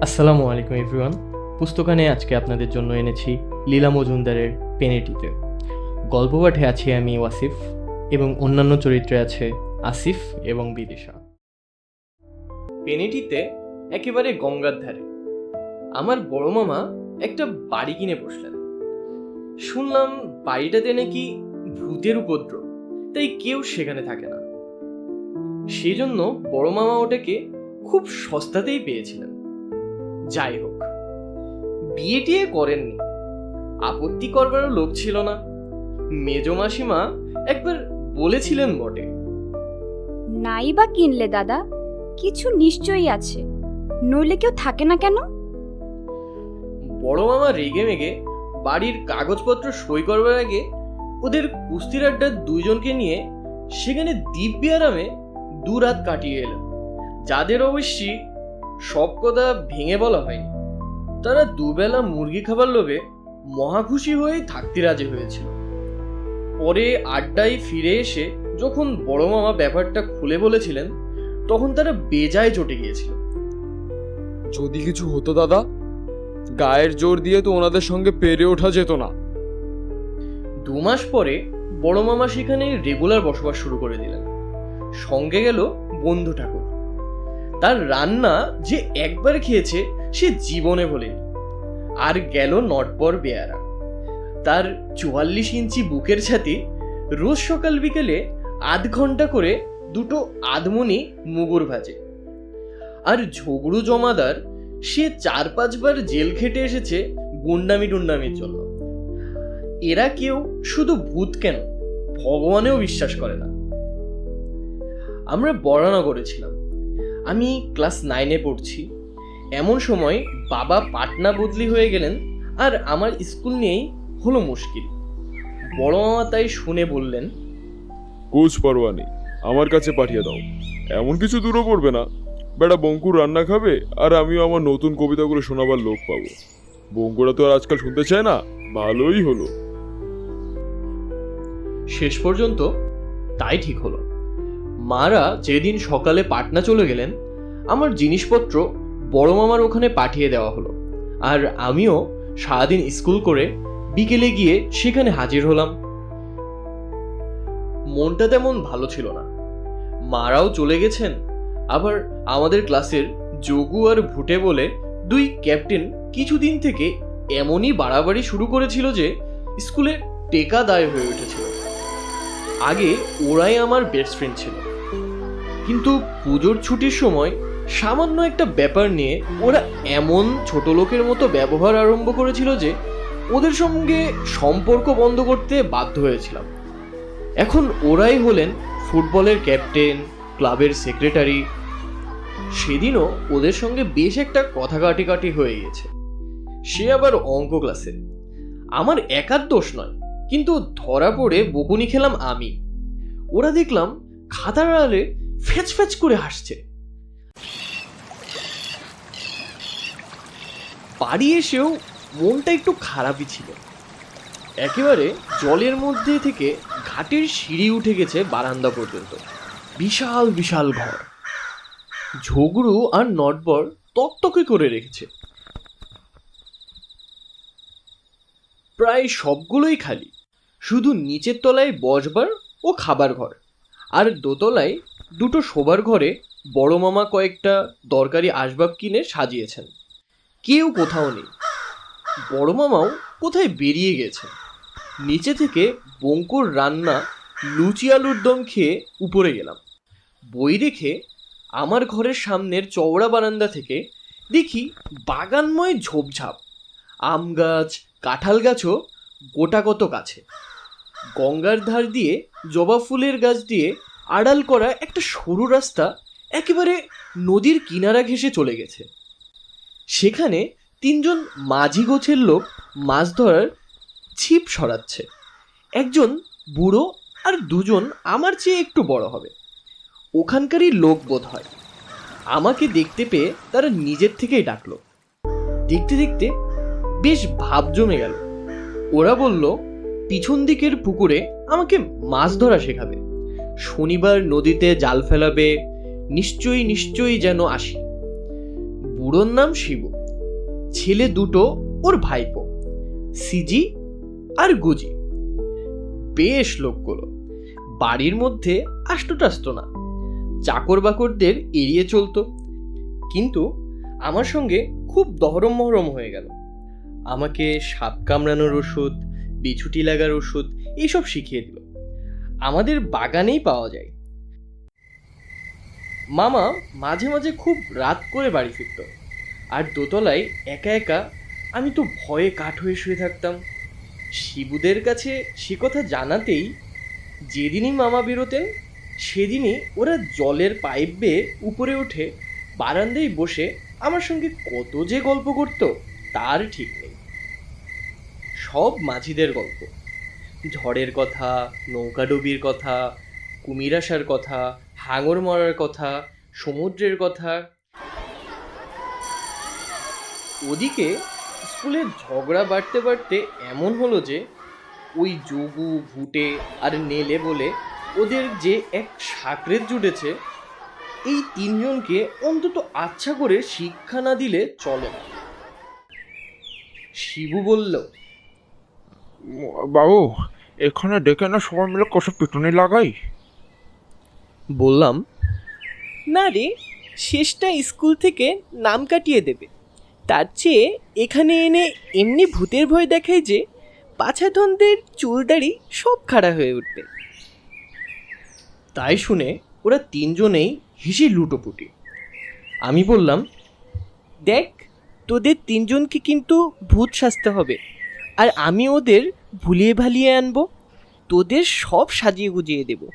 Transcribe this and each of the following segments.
আসসালামু আলাইকুম এভরিওয়ান পুস্তকানে আজকে আপনাদের জন্য এনেছি লীলা মজুমদারের পেনেটিতে। গল্প পাঠে আছি আমি ওয়াসিফ এবং অন্যান্য চরিত্রে আছে আসিফ এবং বিদিশা। পেনেটিতে একেবারে গঙ্গার ধারে। আমার বড় মামা একটা বাড়ি কিনে বসলেন। শুনলাম বাড়িটাতে নাকি ভূতের উপদ্রব, তাই কেউ সেখানে থাকে না। সেজন্য বড় মামা ওটাকে খুব সস্তাতেই পেয়েছিলেন। যাই হোক বিয়ে টিয়ে করেননি। আপত্তি করবারও লোক ছিল না। মেজ মাসিমা একবার বলেছিলেন বটে। নাই বা কিনলে দাদা কিছু নিশ্চয়ই আছে নইলে কেউ থাকে না কেন? বড় মামা রেগে মেগে বাড়ির কাগজপত্র সই করবার আগে ওদের কুস্তির আড্ডার দুইজনকে নিয়ে সেখানে দিব্যি আরামে দু রাত কাটিয়ে এলেন যাদের অবশ্যই সব কথা ভেঙে বলা হয়নি। তারা দুবেলা মুরগি খাবার লোভে মহা খুশি হয়েই থাকতে রাজি হয়েছিল। পরে আড্ডায় ফিরে এসে যখন বড় মামা ব্যাপারটা খুলে বলেছিলেন তখন তারা বেজায় চটে গিয়েছিল। যদি কিছু হতো দাদা গায়ের জোর দিয়ে তো ওনাদের সঙ্গে পেরে ওঠা যেত না। দু মাস পরে বড় মামা সেখানে রেগুলার বসবাস শুরু করে দিলেন। সঙ্গে গেল বন্ধু ঠাকুর। তার রান্না যে একবার খেয়েছে সে জীবনে ভোলেনি আর গেল নটবর বেয়ারা। তার চুয়াল্লিশ ইঞ্চি বুকের ছাতি রোজ সকাল বিকেলে আধ ঘণ্টা করে দুটো আধমনি মুগুর ভাজে। আর ঝগড়ু জমাদার সে চার পাঁচবার জেল খেটে এসেছে গুন্ডামি টুন্ডামির জন্য। এরা কেউ শুধু ভূত কেন? ভগবানেও বিশ্বাস করে না। আমরা বরানগরে ছিলাম। আমি ক্লাস নাইনে পড়ছি। এমন সময় বাবা পাটনা বদলি হয়ে গেলেন আর আমার স্কুল নিয়েই হলো মুশকিল। বড় মামা তাই শুনে বললেন কোচ পরোয়ানি আমার কাছে পাঠিয়ে দাও। এমন কিছু দূরও পড়বে না। বেটা বঙ্কুর রান্না খাবে আর আমিও আমার নতুন কবিতাগুলো শোনাবার লোক পাবো। বঙ্কুরা তো আর আজকাল শুনতে চায় না ভালোই হলো। শেষ পর্যন্ত তাই ঠিক হলো। মারা যেদিন সকালে পাটনা চলে গেলেন, আমার জিনিসপত্র বড় মামার ওখানে পাঠিয়ে দেওয়া হলো। আর আমিও সারাদিন স্কুল করে বিকেলে গিয়ে সেখানে হাজির হলাম। মনটা তেমন ভালো ছিল না। মারাও চলে গেছেন, আবার আমাদের ক্লাসের যোগু আর ভুটে বলে দুই ক্যাপ্টেন কিছুদিন থেকে এমনই বাড়াবাড়ি শুরু করেছিল যে স্কুলে টেকা দায় হয়ে উঠেছিল। আগে ওরাই আমার বেস্ট ফ্রেন্ড ছিল। কিন্তু পুজোর ছুটির সময় সামান্য একটা ব্যাপার নিয়ে ওরা এমন ছোট লোকের মতো ব্যবহার আরম্ভ করেছিল যে ওদের সঙ্গে সম্পর্ক বন্ধ করতে বাধ্য হয়েছিলাম। এখন ওরাই হলেন ফুটবলের ক্যাপ্টেন, ক্লাবের সেক্রেটারি। সেদিনও ওদের সঙ্গে বেশ একটা কথা কাটি হয়ে গেছে সে আবার অঙ্ক ক্লাসে। আমার একার দোষ নয়, কিন্তু ধরা পড়ে বকুনি খেলাম আমি। ওরা দেখলাম খাতার আড়ালে ফ্যাচ ফ্যাচ করে হাসছে। বাড়ি এসেও মনটা একটু খারাপই ছিল। একেবারে জলের মধ্যে থেকে ঘাটের সিঁড়ি উঠে গেছে বারান্দা পর্যন্ত। বিশাল বিশাল ঘর। ঝগড়ু আর নটবর তকতকে করে রেখেছে। প্রায় সবগুলোই খালি। শুধু নিচের তলায় বসবার ও খাবার ঘর। আর দোতলায় দুটো শোবার ঘরে বড় মামা কয়েকটা দরকারি আসবাব কিনে সাজিয়েছেন। কেউ কোথাও নেই। বড় মামাও কোথায় বেরিয়ে গেছে নিচে থেকে বঙ্কুর রান্না লুচি আলুর দম খেয়ে উপরে গেলাম। বই রেখে আমার ঘরের সামনের চওড়া বারান্দা থেকে দেখি বাগানময় ঝোপঝাপ। আম গাছ, কাঁঠাল গাছও গোটাকত কাছে গঙ্গার ধার দিয়ে জবা ফুলের গাছ দিয়ে আড়াল করা একটা সরু রাস্তা একেবারে নদীর কিনারা ঘেঁষে চলে গেছে। সেখানে তিনজন মাঝি গোছের লোক মাছ ধরার ছিপ সরাচ্ছে। একজন বুড়ো আর দুজন আমার চেয়ে একটু বড় হবে। ওখানকারই লোক বোধ হয়। আমাকে দেখতে পেয়ে তারা নিজের থেকেই ডাকলো। দেখতে দেখতে বেশ ভাব জমে গেল। ওরা বলল, পিছন দিকের পুকুরে আমাকে মাছ ধরা শেখাবে। শনিবার নদীতে জাল ফেলাবে, নিশ্চয়ই নিশ্চয়ই যেন আসি। বুড়োর নাম শিব, ছেলে দুটো ওর ভাইপো, সিজি আর গুজি। বেশ লোকগুলো, বাড়ির মধ্যে আষ্টটাস্ত না চাকর বাকরদের এড়িয়ে চলতো। কিন্তু আমার সঙ্গে খুব দহরম মহরম হয়ে গেল। আমাকে সাপ কামড়ানোর ওষুধ, বিছুটি লাগার ওষুধ এইসব শিখিয়ে দিল। আমাদের বাগানেই পাওয়া যায়। মামা মাঝে মাঝে খুব রাত করে বাড়ি ফিরত। আর দোতলায় একা একা আমি তো ভয়ে কাঠ হয়ে শুয়ে থাকতাম। শিবুদের কাছে সে কথা জানাতেই যেদিনই মামা বেরোতেন, সেদিনই ওরা জলের পাইপ বেয়ে উপরে উঠে বারান্দায় বসে আমার সঙ্গে কত যে গল্প করত, তার ঠিক নেই। সব মাঝিদের গল্প। ঝড়ের কথা নৌকাডুবির কথা কুমির আসার কথা, হাঙর মরার কথা, সমুদ্রের কথা। ওদিকে স্কুলে ঝগড়া বাড়তে বাড়তে এমন হলো যে, ওই যোগু, ভুটে আর নেলে বলে ওদের যে এক সাকরেত জুটেছে, এই তিনজনকে অন্তত আচ্ছা করে শিক্ষা না দিলে চলে না। শিবু বলল, বাবু এখানে ডেকে না সবাই মিলে কষে পিটুনি লাগাই। বললাম না রে শেষটা স্কুল থেকে নাম কাটিয়ে দেবে। তার চেয়ে এখানে এনে এমনি ভূতের ভয় দেখায় যে পাছাধনদের চুলদাড়ি সব খাড়া হয়ে উঠবে। তাই শুনে ওরা তিনজনেই হেসে লুটোপুটি। আমি বললাম দেখ তোদের তিনজনকে কিন্তু ভূত সাজতে হবে। আর আমি ওদের ভুলিয়ে ভালিয়ে আনব তোদের সব সাজিয়ে গুজিয়ে দেবো।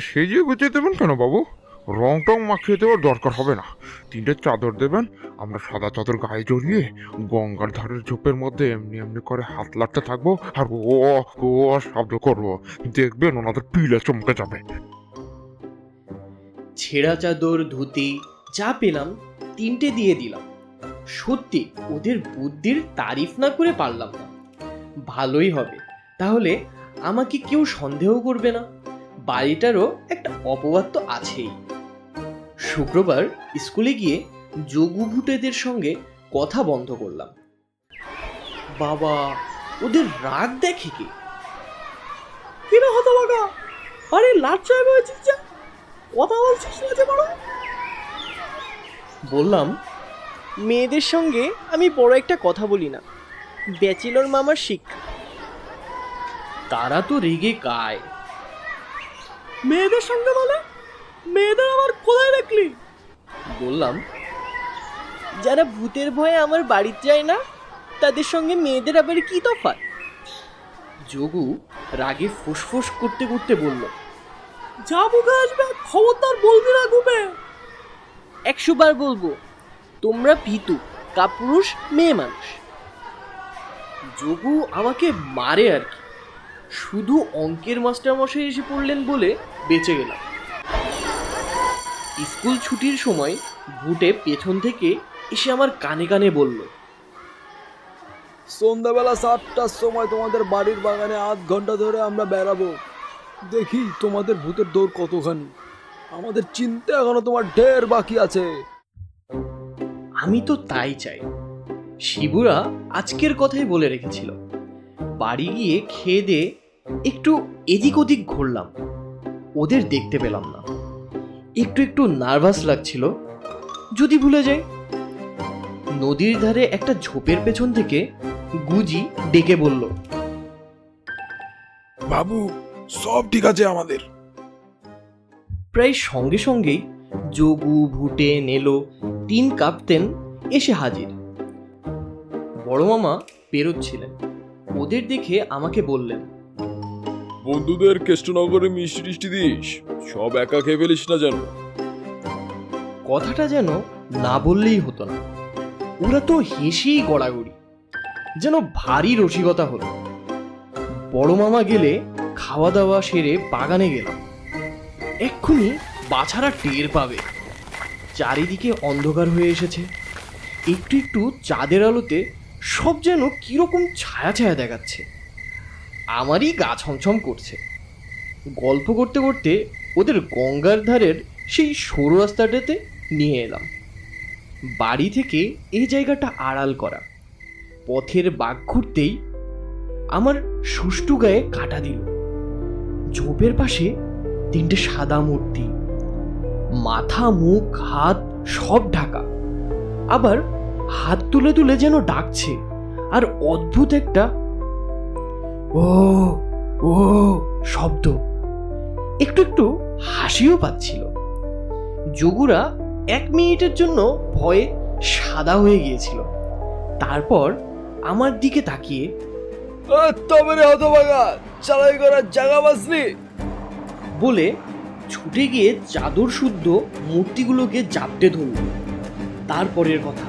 সেজিয়ে গুছিয়ে দেবেন কেন বাবু? রং টং মাখিয়ে দেওয়ার দরকার হবে না। তিনটে চাদর দেবেন আমরা সাদা চাদর গায়ে জড়িয়ে গঙ্গার ধারের ঝোপের মধ্যে এমনি এমনি করে হাত লাটতে থাকব আর ও ও শব্দ করব। দেখবেন ওনাদের পিলে চমকে যাবে। ছেঁড়া চাদর ধুতি যা পেলাম তিনটে দিয়ে দিলাম। সত্যি ওদের বুদ্ধির তারিফ না করে পারলাম না। ভালোই হবে। তাহলে আমাকে কেউ সন্দেহ করবে না। বাড়িটারও একটা অপবাদ তো আছেই। শুক্রবার স্কুলে গিয়ে যোগু ভুটেদের সঙ্গে কথা বন্ধ করলাম। বাবা ওদের রাগ দেখে কি? কিনা হতো বাবা আরে লাচ্ছা হয়েছিস যা? কথা বলছিস না যে বড়? বললাম মেয়েদের সঙ্গে আমি বড় একটা কথা বলি না। ব্যাচেলর মামার শিক্ষা। তারা তো রেগে গায়। মেয়েদের সঙ্গে বলে মেয়েদের আমার কোথায় দেখলি? বললাম। যারা ভূতের ভয়ে আমার বাড়িতে যায় না তাদের সঙ্গে মেয়েদের আবার কি তফাৎ? যোগু রাগে ফুসফুস করতে করতে বলল যা মুখে আসবে খবরদার বলবি না ঘুমে। একশো বার বলব তোমরা ভীতু, কাপুরুষ, মেয়ে মানুষ। যোগু আমাকে মারে আর কি। শুধু অঙ্কের মাস্টার মশাই এসে পড়লেন বলে বেঁচে গেলাম। স্কুল ছুটির সময় ভুটে পেছন থেকে এসে আমার কানে কানে বলল, সন্ধ্যাবেলা সাতটার সময় তোমাদের বাড়ির বাগানে আধ ঘণ্টা ধরে আমরা বেড়াবো। দেখি তোমাদের ভূতের দৌড় কতখানি। আমাদের চিন্তা এখনও তোমার ঢের বাকি আছে। আমি তো তাই চাই। শিবুরা আজকের কথাই বলে রেখেছিল। বাড়ি গিয়ে খেয়ে দিয়ে একটু এদিক ওদিক ঘুরলাম। ওদের দেখতে পেলাম না। একটু একটু নার্ভাস লাগছিল। যদি ভুলে যাই নদীর ধারে একটা ঝোপের পেছন থেকে গুজি ডেকে বলল বাবু সব ঠিক আছে আমাদের। প্রায় সঙ্গে সঙ্গেই যোগু ভুটে নেলো তিন কাপ্তেন এসে হাজির। বড় মামা পেরোচ্ছিলেন ওদের দেখে আমাকে বললেন বন্ধুদের কেষ্টনগরে মিষ্টি টিষ্টি দিস সব একা খেয়ে ফেলিস না যেন। কথাটা যেন না বললেই হতো না। ওরা তো হেসেই গড়াগড়ি যেন ভারী রসিকতা হলো। বড় মামা গেলে খাওয়া দাওয়া সেরে বাগানে গেলাম। এক্ষুনি বাছারা টের পাবে। চারিদিকে অন্ধকার হয়ে এসেছে। একটু একটু চাঁদের আলোতে সব যেন কীরকম ছায়া ছায়া দেখাচ্ছে। আমারই গা ছমছম করছে। গল্প করতে করতে ওদের গঙ্গার ধারের সেই সরু রাস্তাটাতে নিয়ে এলাম। বাড়ি থেকে এই জায়গাটা আড়াল করা। পথের বাঘ ঘুরতেই আমার সুষ্ঠু গায়ে কাটা দিল। ঝোপের পাশে তিনটে সাদা মূর্তি। মাথা মুখ হাত সব ঢাকা। আবার হাত তুলে তুলে যেন ডাকছে। আর অদ্ভুত একটা ও ও শব্দ। একটু একটু হাসিও পাচ্ছিল। যোগুরা এক মিনিটের জন্য ভয়ে সাদা হয়ে গিয়েছিল। তারপর আমার দিকে তাকিয়ে তবে রে হতভাগা চালাই করার জায়গা বাসলি বলে ছুটে গিয়ে চাদর শুদ্ধ মূর্তিগুলোকে জাপটে ধরল। তারপরের কথা,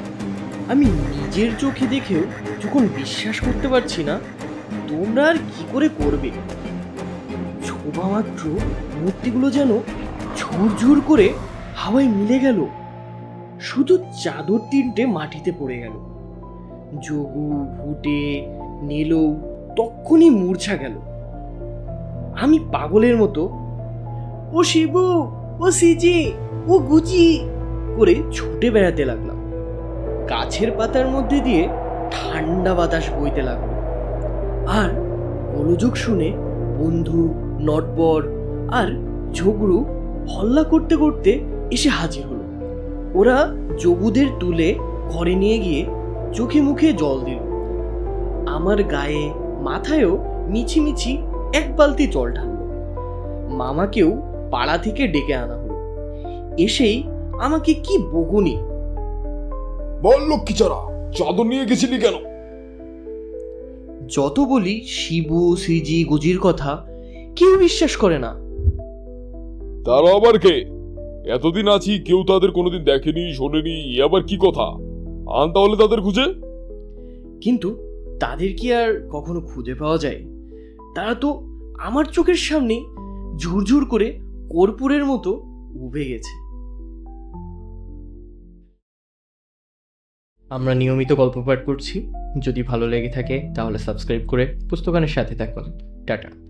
আমি নিজের চোখে দেখেও যখন বিশ্বাস করতে পারছি না, তোমরা আর কি করে করবে? ছোবা মাত্র মূর্তিগুলো যেন ঝুরঝুর করে হাওয়ায় মিলে গেল। শুধু চাদর তিনটে মাটিতে পড়ে গেল। যোগু, ভুটে, নীলৌ তক্ষুনি মূর্ছা গেল। আমি পাগলের মতো ও শিবু, ও সিজি, ও গুজি করে ছুটে বেড়াতে লাগলাম গাছের পাতার মধ্যে দিয়ে ঠান্ডা বাতাস বইতে লাগল। আর গোলযোগ শুনে বন্ধু, নটবর আর ঝগড়ু হল্লা করতে করতে এসে হাজির হলো। ওরা যোগুদের তুলে ঘরে নিয়ে গিয়ে চোখে মুখে জল দিল। আমার গায়ে মাথায়ও মিছিমিছি এক বালতি জল ঢাললো। মামাকেও পাড়া থেকে ডেকে আনা হলো। এসেই আমাকে কি বকুনি? বল লক্ষ্মী ছাড়া চাদর নিয়ে গেছিলি কেন? যত বলি শিবু শ্রীজি গুজির কথা কেউ বিশ্বাস করে না। তারা আবার কে? এতদিন আছি কেউ তাদের কোনোদিন দেখেনি শোনেনি এ আবার কি কথা? আন তাহলে তাদের খুঁজে। কিন্তু তাদের কি আর কখনো খুঁজে পাওয়া যায়? তারা তো আমার চোখের সামনে ঝুরঝুর করে কর্পূরের মতো উবে গেছে। আমরা নিয়মিত গল্প পাঠ করছি। যদি ভালো লেগে থাকে, তাহলে সাবস্ক্রাইব করে পুস্তকানের সাথে থাকুন। টাটা।